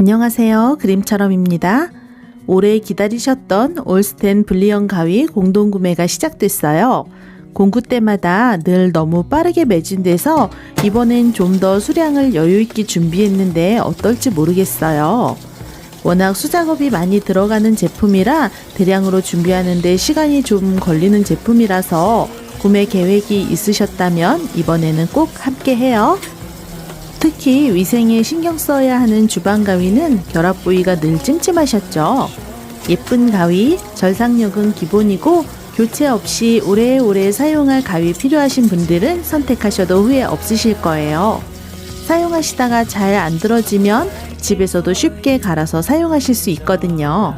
안녕하세요. 그림처럼입니다. 오래 기다리셨던 올스텐 블리언 가위 공동 구매가 시작됐어요. 공구 때마다 늘 너무 빠르게 매진돼서 이번엔 좀 더 수량을 여유 있게 준비했는데 어떨지 모르겠어요. 워낙 수작업이 많이 들어가는 제품이라 대량으로 준비하는데 시간이 좀 걸리는 제품이라서 구매 계획이 있으셨다면 이번에는 꼭 함께 해요. 특히 위생에 신경 써야 하는 주방 가위는 결합 부위가 늘 찜찜하셨죠. 예쁜 가위, 절삭력은 기본이고 교체 없이 오래오래 사용할 가위 필요하신 분들은 선택하셔도 후회 없으실 거예요. 사용하시다가 잘 안 들어지면 집에서도 쉽게 갈아서 사용하실 수 있거든요.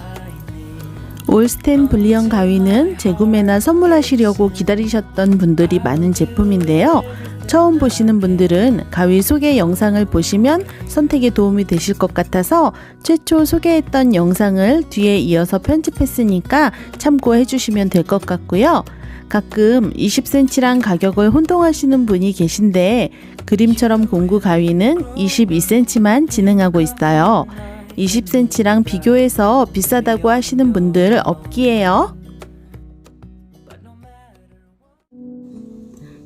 올스텐 블리언 가위는 재구매나 선물하시려고 기다리셨던 분들이 많은 제품인데요. 처음 보시는 분들은 가위 소개 영상을 보시면 선택에 도움이 되실 것 같아서 최초 소개했던 영상을 뒤에 이어서 편집했으니까 참고해 주시면 될 것 같고요. 가끔 20cm랑 가격을 혼동하시는 분이 계신데 그림처럼 공구 가위는 22cm만 진행하고 있어요. 20cm랑 비교해서 비싸다고 하시는 분들 없기에요.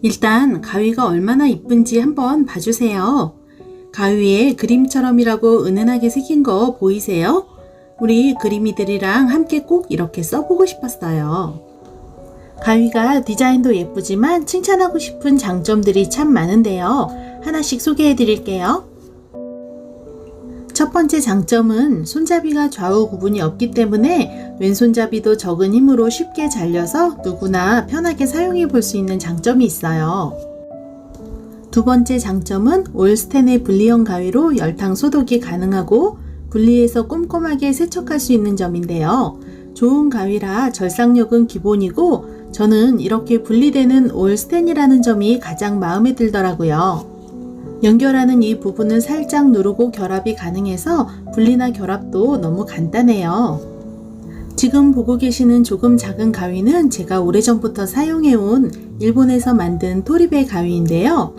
일단 가위가 얼마나 이쁜지 한번 봐주세요. 가위에 그림처럼이라고 은은하게 새긴 거 보이세요? 우리 그림이들이랑 함께 꼭 이렇게 써보고 싶었어요. 가위가 디자인도 예쁘지만 칭찬하고 싶은 장점들이 참 많은데요. 하나씩 소개해 드릴게요. 첫 번째 장점은 손잡이가 좌우 구분이 없기 때문에 왼손잡이도 적은 힘으로 쉽게 잘려서 누구나 편하게 사용해 볼 수 있는 장점이 있어요. 두 번째 장점은 올스텐의 분리형 가위로 열탕 소독이 가능하고 분리해서 꼼꼼하게 세척할 수 있는 점인데요. 좋은 가위라 절삭력은 기본이고 저는 이렇게 분리되는 올스텐이라는 점이 가장 마음에 들더라고요. 연결하는 이 부분을 살짝 누르고 결합이 가능해서 분리나 결합도 너무 간단해요. 지금 보고 계시는 조금 작은 가위는 제가 오래전부터 사용해온 일본에서 만든 토리베 가위인데요.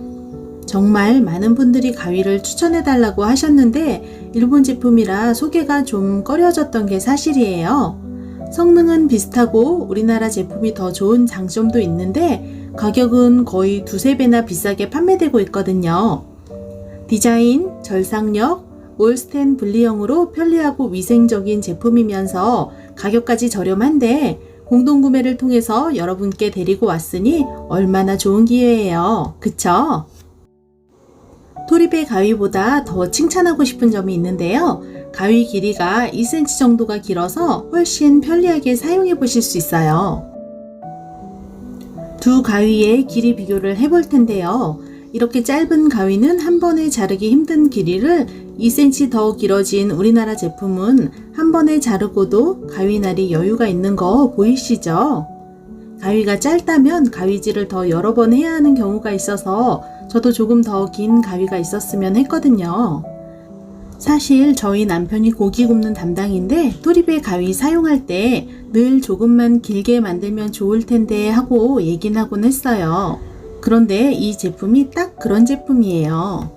정말 많은 분들이 가위를 추천해달라고 하셨는데 일본 제품이라 소개가 좀 꺼려졌던 게 사실이에요. 성능은 비슷하고 우리나라 제품이 더 좋은 장점도 있는데 가격은 거의 두세 배나 비싸게 판매되고 있거든요. 디자인, 절삭력, 올스텐 분리형으로 편리하고 위생적인 제품이면서 가격까지 저렴한데 공동구매를 통해서 여러분께 데리고 왔으니 얼마나 좋은 기회예요. 그쵸? 토리베 가위보다 더 칭찬하고 싶은 점이 있는데요. 가위 길이가 2cm 정도가 길어서 훨씬 편리하게 사용해 보실 수 있어요. 두 가위의 길이 비교를 해볼 텐데요. 이렇게 짧은 가위는 한 번에 자르기 힘든 길이를 2cm 더 길어진 우리나라 제품은 한 번에 자르고도 가위날이 여유가 있는 거 보이시죠? 가위가 짧다면 가위질을 더 여러 번 해야 하는 경우가 있어서 저도 조금 더 긴 가위가 있었으면 했거든요. 사실 저희 남편이 고기 굽는 담당인데 토리베 가위 사용할 때 늘 조금만 길게 만들면 좋을 텐데 하고 얘긴 하곤 했어요. 그런데 이 제품이 딱 그런 제품이에요.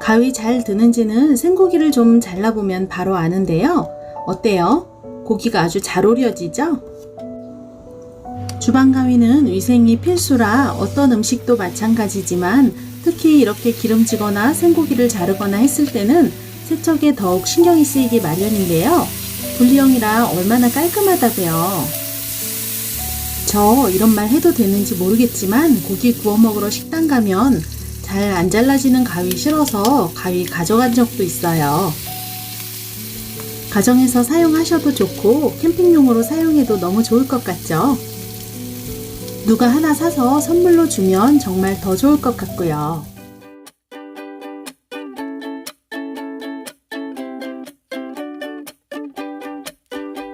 가위 잘 드는지는 생고기를 좀 잘라보면 바로 아는데요. 어때요? 고기가 아주 잘 오려지죠? 주방 가위는 위생이 필수라 어떤 음식도 마찬가지지만 특히 이렇게 기름지거나 생고기를 자르거나 했을 때는 세척에 더욱 신경이 쓰이기 마련인데요. 분리형이라 얼마나 깔끔하다고요. 저 이런 말 해도 되는지 모르겠지만 고기 구워 먹으러 식당 가면 잘 안 잘라지는 가위 싫어서 가위 가져간 적도 있어요. 가정에서 사용하셔도 좋고 캠핑용으로 사용해도 너무 좋을 것 같죠? 누가 하나 사서 선물로 주면 정말 더 좋을 것 같고요.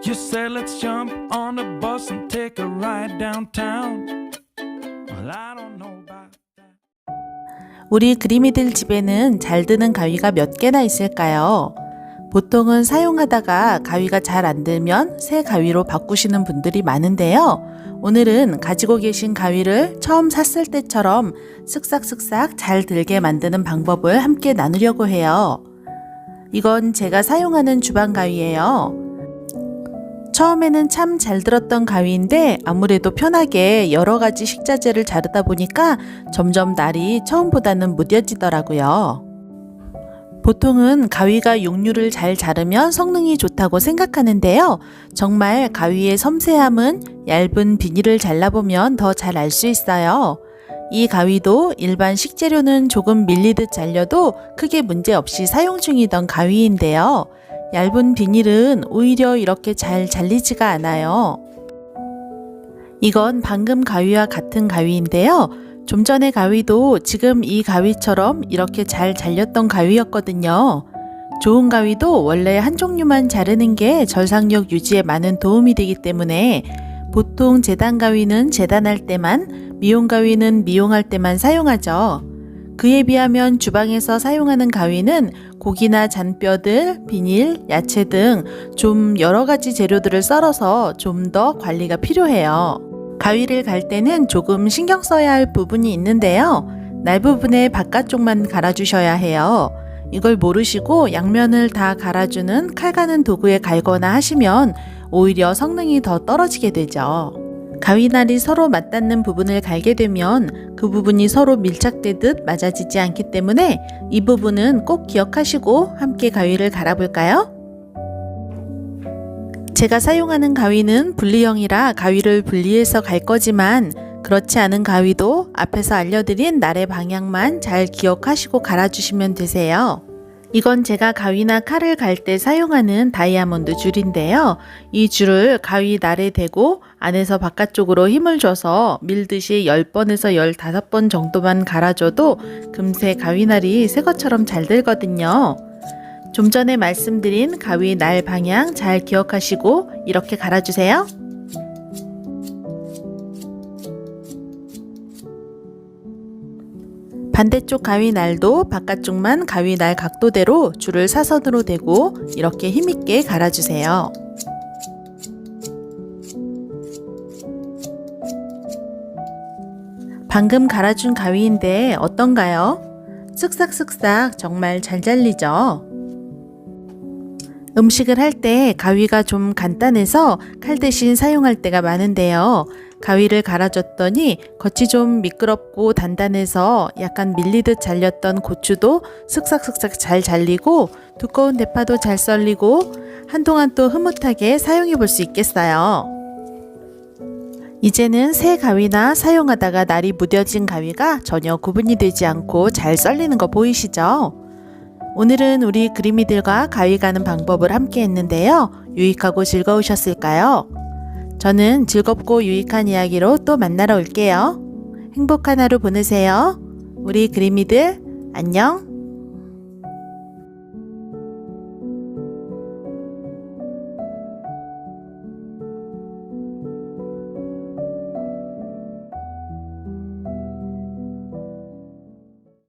You said let's jump on the bus and take a ride downtown. Well, I don't know about that. 우리 그림이들 집에는 잘 드는 가위가 몇 개나 있을까요? 보통은 사용하다가 가위가 잘 안 들면 새 가위로 바꾸시는 분들이 많은데요. 오늘은 가지고 계신 가위를 처음 샀을 때처럼 쓱싹쓱싹 잘 들게 만드는 방법을 함께 나누려고 해요. 이건 제가 사용하는 주방 가위예요. 처음에는 참 잘 들었던 가위인데 아무래도 편하게 여러 가지 식자재를 자르다 보니까 점점 날이 처음보다는 무뎌지더라고요. 보통은 가위가 육류를 잘 자르면 성능이 좋다고 생각하는데요. 정말 가위의 섬세함은 얇은 비닐을 잘라보면 더 잘 알 수 있어요. 이 가위도 일반 식재료는 조금 밀리듯 잘려도 크게 문제 없이 사용 중이던 가위인데요. 얇은 비닐은 오히려 이렇게 잘 잘리지가 않아요. 이건 방금 가위와 같은 가위인데요. 좀 전의 가위도 지금 이 가위처럼 이렇게 잘 잘렸던 가위였거든요. 좋은 가위도 원래 한 종류만 자르는 게 절삭력 유지에 많은 도움이 되기 때문에 보통 재단 가위는 재단할 때만, 미용 가위는 미용할 때만 사용하죠. 그에 비하면 주방에서 사용하는 가위는 고기나 잔뼈들, 비닐, 야채 등 좀 여러 가지 재료들을 썰어서 좀 더 관리가 필요해요. 가위를 갈 때는 조금 신경 써야 할 부분이 있는데요. 날 부분의 바깥쪽만 갈아주셔야 해요. 이걸 모르시고 양면을 다 갈아주는 칼 가는 도구에 갈거나 하시면 오히려 성능이 더 떨어지게 되죠. 가위날이 서로 맞닿는 부분을 갈게 되면 그 부분이 서로 밀착되듯 맞아지지 않기 때문에 이 부분은 꼭 기억하시고 함께 가위를 갈아볼까요? 제가 사용하는 가위는 분리형이라 가위를 분리해서 갈 거지만 그렇지 않은 가위도 앞에서 알려드린 날의 방향만 잘 기억하시고 갈아주시면 되세요. 이건 제가 가위나 칼을 갈 때 사용하는 다이아몬드 줄인데요. 이 줄을 가위 날에 대고 안에서 바깥쪽으로 힘을 줘서 밀듯이 10번에서 15번 정도만 갈아줘도 금세 가위 날이 새 것처럼 잘 들거든요. 좀 전에 말씀드린 가위 날 방향 잘 기억하시고 이렇게 갈아주세요. 반대쪽 가위 날도 바깥쪽만 가위 날 각도대로 줄을 사선으로 대고 이렇게 힘있게 갈아주세요. 방금 갈아준 가위인데 어떤가요? 쓱싹쓱싹 정말 잘 잘리죠? 음식을 할 때 가위가 좀 간단해서 칼 대신 사용할 때가 많은데요. 가위를 갈아줬더니 겉이 좀 미끄럽고 단단해서 약간 밀리듯 잘렸던 고추도 슥싹슥싹 잘 잘리고 두꺼운 대파도 잘 썰리고 한동안 또 흐뭇하게 사용해 볼 수 있겠어요. 이제는 새 가위나 사용하다가 날이 무뎌진 가위가 전혀 구분이 되지 않고 잘 썰리는 거 보이시죠? 오늘은 우리 그림이들과 가위 가는 방법을 함께 했는데요. 유익하고 즐거우셨을까요? 저는 즐겁고 유익한 이야기로 또 만나러 올게요. 행복한 하루 보내세요. 우리 그림이들, 안녕!